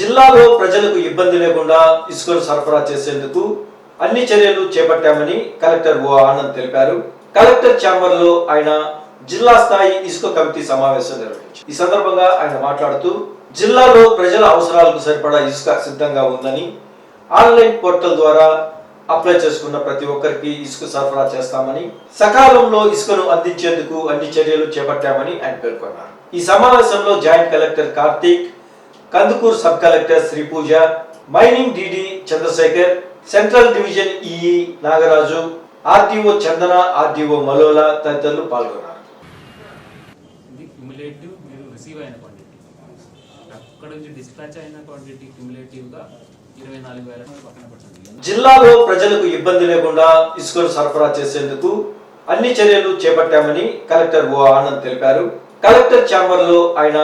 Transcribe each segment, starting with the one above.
జిల్లాలో ప్రజలకు ఇబ్బంది లేకుండా ఇసుకను సరఫరా చేసేందుకు అన్ని చర్యలు చేపట్టామని కలెక్టర్ ఓ ఆనంద్ తెలిపారు. కలెక్టర్ ఛాంబర్లో ఆయన జిల్లా స్థాయి ఇసుక కమిటీ సమావేశం నిర్వహించారు. ఈ సందర్భంగా ఆయన మాట్లాడుతూ జిల్లాలో ప్రజల అవసరాలకు సరిపడా ఇసుక సిద్ధంగా ఉందని ఆన్లైన్ పోర్టల్ ద్వారా అప్లై చేసుకున్న ప్రతి ఒక్కరికి ఇసుక సరఫరా చేస్తామని సకాలంలో ఇసుకను అందించేందుకు అన్ని చర్యలు చేపట్టామని ఆయన పేర్కొన్నారు. ఈ సమావేశంలో joint collector Karthik Kandukur sub collector Sri Pooja mining DD Chandrashekhar central division EE Nagaraju RDO Chandana RDO Malola తదితరులు పాల్గొన్నారు. ఇది క్యుములేటివ్ మీరు రిసీవ్ అయిన క్వాంటిటీ అక్కడ నుంచి డిస్పాచ్ అయిన క్వాంటిటీ క్యుములేటివ్గా ఇరవై నాలుగు వేల పక్కన పడుతుంది. జిల్లాలో ప్రజలకు ఇబ్బంది లేకుండా ఇసుకను సరఫరా చేసేందుకు అన్ని చర్యలు చేపట్టామని కలెక్టర్ ఓ ఆనంద్ తెలిపారు. కలెక్టర్ ఛాంబర్లో ఆయన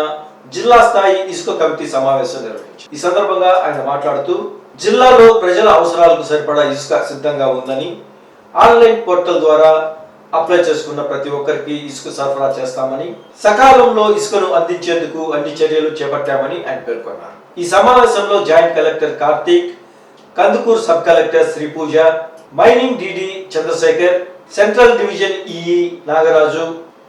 జిల్లా స్థాయి ఇసుక కమిటీ సమావేశం నిర్వహించారు ఈ సందర్భంగా ఆయన మాట్లాడుతూ జిల్లాలో ప్రజల అవసరాలకు సరిపడా ఇసుక సిద్ధంగా ఉందని ఆన్లైన్ పోర్టల్ ద్వారా అప్లై చేసుకున్న ప్రతి ఒక్కరికి ఇసుక సరఫరా చేస్తామని సకాలంలో ఇసుకను అందించేందుకు అన్ని చర్యలు చేపట్టామని ఆయన పేర్కొన్నారు. ఈ సమావేశంలో joint collector Karthik Kandukur sub collector Sri Pooja mining DD Chandrashekhar central division EE Nagaraju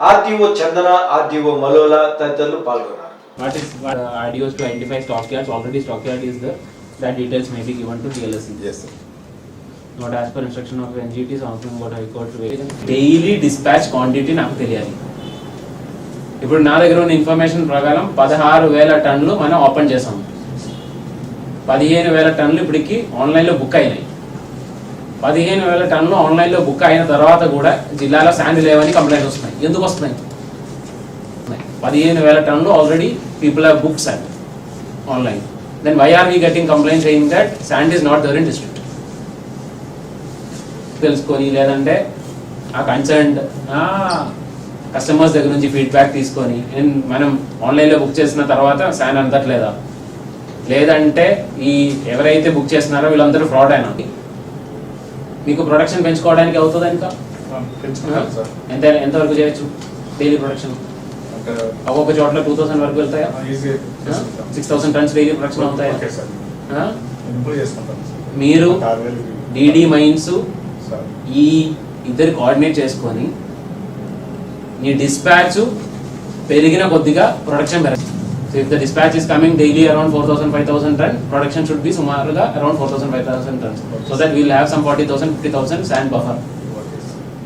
RDO Chandana RDO Malola తదితరులు పాల్గొన్నారు. What is what uh, IDOs to identify stockyards? Already stockyard is there. That details may be given to TLSC. Yes, sir. Not as per instruction of NGT, something what High Court. Daily dispatch quantity నాకు తెలియాలి ఇప్పుడు నా దగ్గర ఉన్న information ప్రకారం పదహారు వేల టన్నులు మనం ఓపెన్ చేసాం పదిహేను వేల టన్నులు ఇప్పటికి ఆన్లైన్లో బుక్ అయినాయి పదిహేను వేల టన్నులు ఆన్లైన్లో బుక్ అయిన తర్వాత కూడా జిల్లాలో శాండ్ లేవని కంప్లైంట్ వస్తున్నాయి ఎందుకు వస్తున్నాయి పదిహేను వేల టన్నులు already people have book sand online then why are we getting complaint saying that sand is not there in district తెలుసుకొని లేదంటే ఆ కన్సర్న్డ్ కస్టమర్స్ దగ్గర నుంచి ఫీడ్బ్యాక్ తీసుకొని మనం ఆన్లైన్లో బుక్ చేసిన తర్వాత శాన్ అందట్లేదా? లేదంటే ఈ ఎవరైతే బుక్ చేస్తున్నారో వీళ్ళందరూ ఫ్రాడ్ అయినా. మీకు ప్రొడక్షన్ పెంచుకోవడానికి అవుతుందా ఇంకా? ఎంత ఎంతవరకు చేయొచ్చు? డైలీ ప్రొడక్షన్ ఒక్కొక్క చోట్ల టూ థౌసండ్ వరకు వెళ్తాయా? Six thousand tons daily production అవుతాయా? మీరు డిడి మైన్స్ ఈ ఇద్దరు కోఆర్డినేట్ చేసుకొని నీ డిస్పాచ్ పెరిగిన కొద్దిగా ప్రొడక్షన్ పెరగదు so if the dispatch is coming daily around four thousand five thousand ton production should be సుమారుగా around four thousand five thousand tons so that we'll have some forty thousand fifty thousand sand buffer